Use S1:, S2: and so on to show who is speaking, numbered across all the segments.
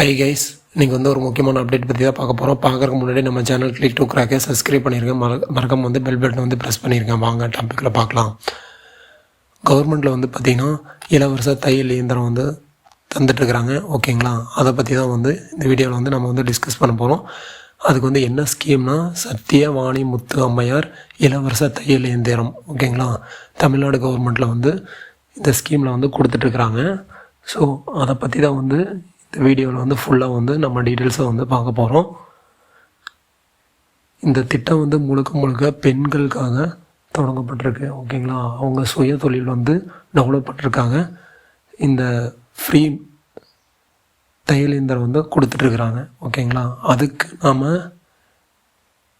S1: Hi guys இன்றைக்கி வந்து ஒரு முக்கியமான அப்டேட் பற்றி தான் பார்க்க போகிறோம் பார்க்கறதுக்கு முன்னாடி நம்ம சேனல் கிளிக் டூ கிராக்கே சப்ஸ்கிரைப் பண்ணியிருக்கேன் மற மறக்காம வந்து பெல் பட்டன் வந்து ப்ரெஸ் பண்ணியிருக்கேன் வாங்க டாப்பிக்கில் பார்க்கலாம். கவர்மெண்ட்டில் வந்து பார்த்திங்கன்னா இலவச தையல் இயந்திரம் வந்து தந்துட்டுருக்குறாங்க. ஓகேங்களா அதை பற்றி தான் வந்து இந்த வீடியோவில் வந்து நம்ம வந்து டிஸ்கஸ் பண்ண போகிறோம் அதுக்கு வந்து என்ன ஸ்கீம்னா சத்தியவாணி முத்து அம்மையார் இலவச தையல் இயந்திரம். ஓகேங்களா தமிழ்நாடு கவர்மெண்ட்டில் வந்து இந்த ஸ்கீமில் வந்து கொடுத்துட்ருக்குறாங்க ஸோ அதை பற்றி தான் வந்து இந்த வீடியோவில் வந்து ஃபுல்லாக வந்து நம்ம டீட்டெயில்ஸை வந்து பார்க்க போகிறோம் இந்த திட்டம் வந்து முழுக்க முழுக்க பெண்களுக்காக தொடங்கப்பட்டிருக்கு. ஓகேங்களா? அவங்க சுய தொழில் வந்து டெவலப் பண்ணிருக்காங்க. இந்த ஃப்ரீ தையல் இயந்திரம் வந்து கொடுத்துட்ருக்குறாங்க. ஓகேங்களா? அதுக்கு நாம்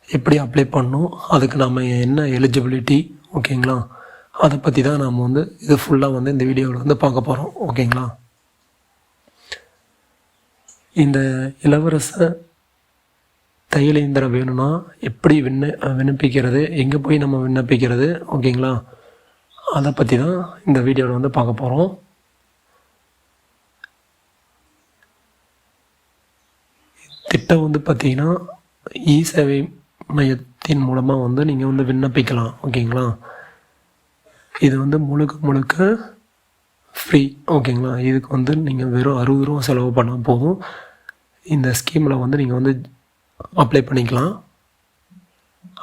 S1: எப்படி அப்ளை பண்ணணும்? அதுக்கு நாம் என்ன எலிஜிபிலிட்டி ஓகேங்களா? அதை பற்றி தான் நாம் வந்து இது ஃபுல்லாக வந்து இந்த வீடியோவில் வந்து பார்க்க போகிறோம் ஓகேங்களா? இந்த இளவரச தையல் இயந்திரம் வேணும்னா எப்படி விண்ண விண்ணப்பிக்கிறது? எங்கே போய் நம்ம விண்ணப்பிக்கிறது? ஓகேங்களா? அதை பற்றி தான் இந்த வீடியோவில் வந்து பார்க்க போகிறோம் திட்டம் வந்து பார்த்தீங்கன்னா இ சேவை மையத்தின் மூலமாக வந்து நீங்கள் வந்து விண்ணப்பிக்கலாம். ஓகேங்களா? இது வந்து முழுக்க முழுக்க ஃப்ரீ ஓகேங்களா? இதுக்கு வந்து நீங்கள் வெறும் அறுபது ரூபா செலவு பண்ணால் போதும். இந்த ஸ்கீமில் வந்து நீங்கள் வந்து அப்ளை பண்ணிக்கலாம்.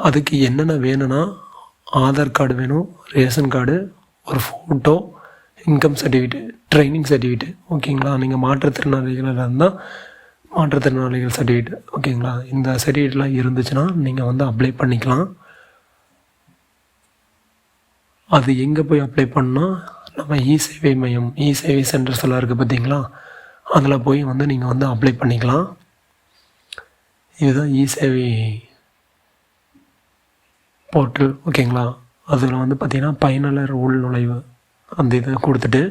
S1: அதுக்கு என்னென்ன வேணும்னா ஆதார் கார்டு வேணும் ரேஷன் கார்டு ஒரு photo income certificate training certificate ஓகேங்களா? நீங்கள் மாற்றுத்திறனாளிகளாக இருந்தால் மாற்றுத்திறனாளிகள் சர்டிஃபிகேட் ஓகேங்களா? இந்த சர்டிஃபிகேட்லாம் இருந்துச்சுன்னா நீங்கள் வந்து அப்ளை பண்ணிக்கலாம். அது எங்கே போய் அப்ளை பண்ணால் நம்ம இ சேவை மையம் இ சேவை சென்டர்ஸ் எல்லாம் இருக்குது பார்த்தீங்களா அதில் போய் வந்து நீங்கள் வந்து அப்ளை பண்ணிக்கலாம். இதுதான் இ சேவை போர்ட்டல் ஓகேங்களா? அதில் வந்து பார்த்திங்கன்னா பயனாளர் உள்நுழைவு அந்த இதை கொடுத்துட்டு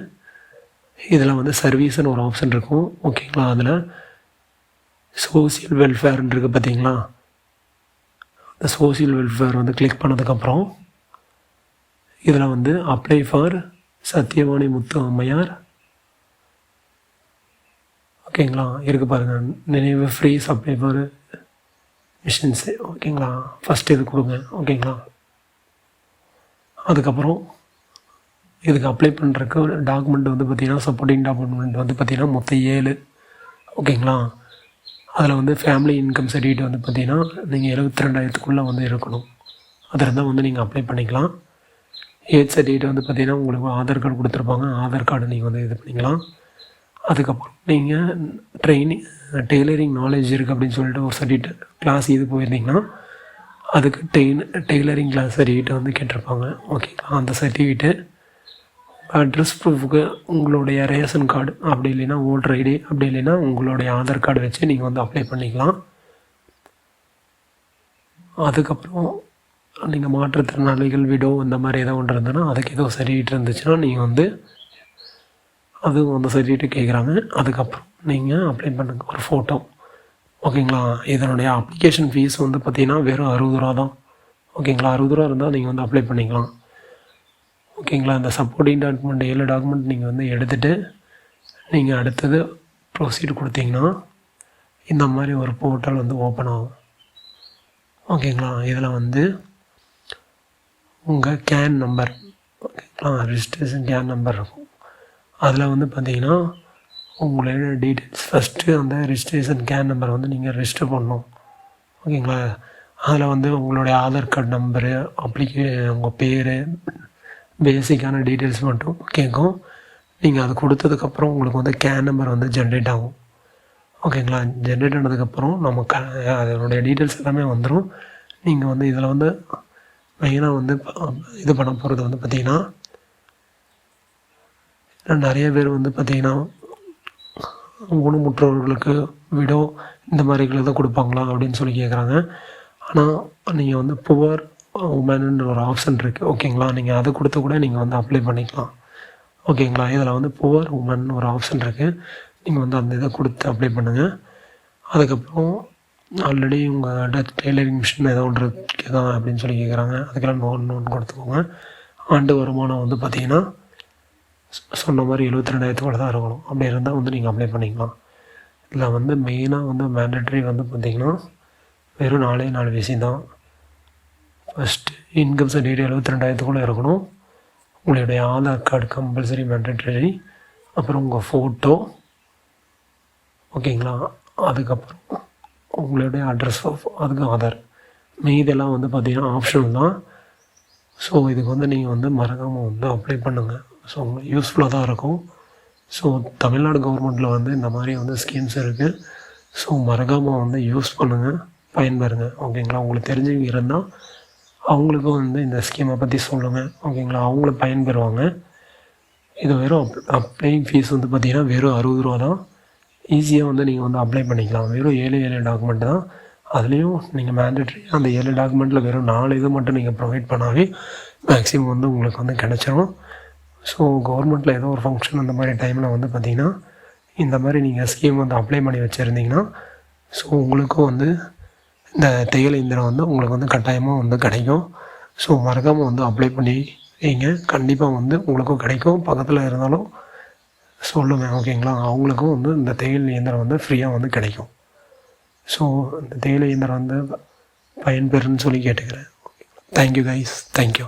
S1: இதில் வந்து சர்வீஸ்னு ஒரு ஆப்ஷன் இருக்கும் ஓகேங்களா? அதில் சோசியல் வெல்ஃபேர்னு இருக்குது பார்த்தீங்களா அந்த சோசியல் வெல்ஃபேர் வந்து கிளிக் பண்ணதுக்கப்புறம் இதில் வந்து அப்ளை ஃபார் சத்யவாணி முத்து அம்மையார் ஓகேங்களா? இருக்குது பாருங்கள் நினைவு ஃப்ரீ சப்ளை ஃபார் மிஷின்ஸு ஓகேங்களா? ஃபஸ்ட் இது கொடுங்க. ஓகேங்களா? அதுக்கப்புறம் இதுக்கு அப்ளை பண்ணுறக்கு டாக்குமெண்ட் வந்து பார்த்திங்கன்னா சப்போர்ட்டிங் டாக்குமெண்ட் வந்து பார்த்திங்கன்னா மொத்தம் ஏழு. ஓகேங்களா? அதில் வந்து ஃபேமிலி இன்கம் சர்டிஃபிகேட் வந்து பார்த்திங்கன்னா நீங்கள் எழுபத்தி ரெண்டாயிரத்துக்குள்ளே வந்து இருக்கணும். அது இருந்தால் வந்து நீங்கள் அப்ளை பண்ணிக்கலாம். ஏஜ் சர்டிஃபிகேட் வந்து பார்த்திங்கன்னா உங்களுக்கு ஆதார் கார்டு கொடுத்துருப்பாங்க. ஆதார் கார்டு நீங்கள் வந்து இது பண்ணிக்கலாம். அதுக்கப்புறம் நீங்கள் ட்ரைனிங் டெய்லரிங் நாலேஜ் இருக்குது அப்படின்னு சொல்லிட்டு ஒரு சர்டிஃபிகேட் கிளாஸ் இது போயிருந்தீங்கன்னா அதுக்கு டெய்ல டெய்லரிங் கிளாஸ் சர்டிஃபிகேட் வந்து கேட்டிருப்பாங்க. ஓகேங்களா அந்த சர்டிஃபிகேட்டு அட்ரஸ் ப்ரூஃபுக்கு உங்களுடைய ரேஷன் கார்டு அப்படி இல்லைன்னா ஓட்டர் ஐடி அப்படி இல்லைன்னா உங்களுடைய ஆதார் கார்டு வச்சு நீங்கள் வந்து அப்ளை பண்ணிக்கலாம். அதுக்கப்புறம் நீங்கள் மாற்றுத்திறனாளிகள் விடோ இந்த மாதிரி ஏதோ ஒன்று இருந்ததுன்னா அதுக்கு ஏதோ சர்டிஃபிகேட் இருந்துச்சுன்னா நீங்கள் வந்து அதுவும் வந்து சர்டிஃபிகேட் கேட்குறாங்க அதுக்கப்புறம் நீங்கள் அப்ளை பண்ணுங்கள் ஒரு ஃபோட்டோ ஓகேங்களா இதனுடைய அப்ளிகேஷன் ஃபீஸ் வந்து பார்த்திங்கன்னா வெறும் அறுபது ரூபா தான். ஓகேங்களா அறுபது ரூபா இருந்தால் நீங்கள் வந்து அப்ளை பண்ணிக்கலாம். ஓகேங்களா இந்த சப்போர்ட்டிங் டாக்குமெண்ட் ஏழு டாக்குமெண்ட் நீங்கள் வந்து எடுத்துகிட்டு நீங்கள் அடுத்தது ப்ரொசீட் கொடுத்தீங்கன்னா இந்த மாதிரி ஒரு போர்ட்டல் வந்து ஓப்பன் ஆகும். ஓகேங்களா இதில் வந்து உங்கள் கேன் நம்பர் ஓகேங்களா ரிஜிஸ்ட்ரேஷன் கேன் நம்பர் இருக்கும். அதில் வந்து பார்த்தீங்கன்னா உங்களோட டீட்டெயில்ஸ் ஃபஸ்ட்டு அந்த ரிஜிஸ்ட்ரேஷன் கேன் நம்பர் வந்து நீங்கள் ரிஜிஸ்டர் பண்ணணும். ஓகேங்களா அதில் வந்து உங்களுடைய ஆதார் கார்டு நம்பரு அப்ளிகே உங்கள் பேர் பேசிக்கான டீட்டெயில்ஸ் மட்டும் கேட்கும். நீங்கள் அது கொடுத்ததுக்கப்புறம் உங்களுக்கு வந்து கேன் நம்பர் வந்து ஜென்ரேட் ஆகும். ஓகேங்களா ஜென்ரேட் ஆனதுக்கப்புறம் நம்ம க அதனுடைய டீட்டெயில்ஸ் எல்லாமே வந்துடும் நீங்கள் வந்து இதில் வந்து மெயினாக வந்து இது பண்ண போகிறது வந்து பார்த்திங்கன்னா நிறைய பேர் வந்து பார்த்திங்கன்னா ஊனமுற்றவர்களுக்கு விடோ இந்த மாதிரிகளை தான் கொடுப்பாங்களா அப்படின்னு சொல்லி கேட்குறாங்க ஆனால் நீங்கள் வந்து புவர் உமனுன்ற ஒரு ஆப்ஷன் இருக்குது ஓகேங்களா நீங்கள் அதை கொடுத்து கூட நீங்கள் வந்து அப்ளை பண்ணிக்கலாம். ஓகேங்களா இதில் வந்து புவர் உமன் ஒரு ஆப்ஷன் இருக்குது நீங்கள் வந்து அந்த இதை கொடுத்து அப்ளை பண்ணுங்கள் அதுக்கப்புறம் ஆல்ரெடி உங்கள்கிட்ட டெய்லரிங் மிஷின் ஏதோ ஒன்று இருக்குதா அப்படின்னு சொல்லி கேட்குறாங்க அதுக்கெல்லாம் லோன் லோன் கொடுத்துக்கோங்க. ஆண்டு வருமானம் வந்து பார்த்திங்கன்னா சொன்ன மாதிரி எழுபத்தி ரெண்டாயிரத்துக்குள்ள தான் இருக்கணும். அப்படி இருந்தால் வந்து நீங்கள் அப்ளை பண்ணிக்கலாம். இதில் வந்து மெயினாக வந்து மேண்டட்ரி வந்து பார்த்திங்கன்னா வெறும் நாலே நாலு விசி தான். ஃபஸ்ட்டு இன்கம் சர்டிஃபிகேட் எழுபத்தி ரெண்டாயிரத்துக்குள்ளே இருக்கணும். உங்களுடைய ஆதார் கார்டு கம்பல்சரி மேண்டட்ரி அப்புறம் உங்கள் ஃபோட்டோ ஓகேங்களா அதுக்கப்புறம் உங்களுடைய அட்ரஸ் அதுக்கு ஆதார் மீதெல்லாம் வந்து பார்த்திங்கன்னா ஆப்ஷனல் தான். ஸோ இதுக்கு வந்து நீங்கள் வந்து மறக்காமல் வந்து அப்ளை பண்ணுங்கள் ஸோ யூஸ்ஃபுல்லாக தான் இருக்கும். ஸோ தமிழ்நாடு கவர்மெண்ட்டில் வந்து இந்த மாதிரி வந்து ஸ்கீம்ஸ் இருக்குது ஸோ மறக்காமல் வந்து யூஸ் பண்ணுங்கள் பயன்பெறுங்க. ஓகேங்களா உங்களுக்கு தெரிஞ்சவங்க இருந்தால் அவங்களுக்கும் வந்து இந்த ஸ்கீமை பற்றி சொல்லுங்கள் ஓகேங்களா அவங்களும் பயன்பெறுவாங்க. இது வெறும் அப் அப்ளைங் ஃபீஸ் வந்து பார்த்திங்கன்னா வெறும் அறுபது ரூபா தான். ஈஸியாக வந்து நீங்கள் வந்து அப்ளை பண்ணிக்கலாம். வெறும் ஏழு ஏழு டாக்குமெண்ட் தான். அதுலேயும் நீங்கள் மேண்டட்ரி அந்த ஏழு டாக்குமெண்ட்டில் வெறும் நாலு இது மட்டும் நீங்கள் ப்ரொவைட் பண்ணாவே மேக்ஸிமம் வந்து உங்களுக்கு வந்து கிடச்சிரும். ஸோ கவர்மெண்ட்டில் ஏதோ ஒரு ஃபங்க்ஷன் அந்த மாதிரி டைமில் வந்து பார்த்திங்கன்னா இந்த மாதிரி நீங்கள் ஸ்கீம் வந்து அப்ளை பண்ணி வச்சுருந்தீங்கன்னா ஸோ உங்களுக்கும் வந்து இந்த தையல் இயந்திரம் வந்து உங்களுக்கு வந்து கட்டாயமாக வந்து கிடைக்கும். ஸோ மறக்காமல் வந்து அப்ளை பண்ணி நீங்கள் கண்டிப்பாக வந்து உங்களுக்கும் கிடைக்கும். பக்கத்தில் இருந்தாலும் சொல்லுங்கள் ஓகேங்களா? அவங்களுக்கும் வந்து இந்த தையல் இயந்திரம் வந்து ஃப்ரீயாக வந்து கிடைக்கும். ஸோ இந்த தையல் இயந்திரம் வந்து பயன்பெறுன்னு சொல்லி கேட்டுக்கிறேன். Thank you guys thank you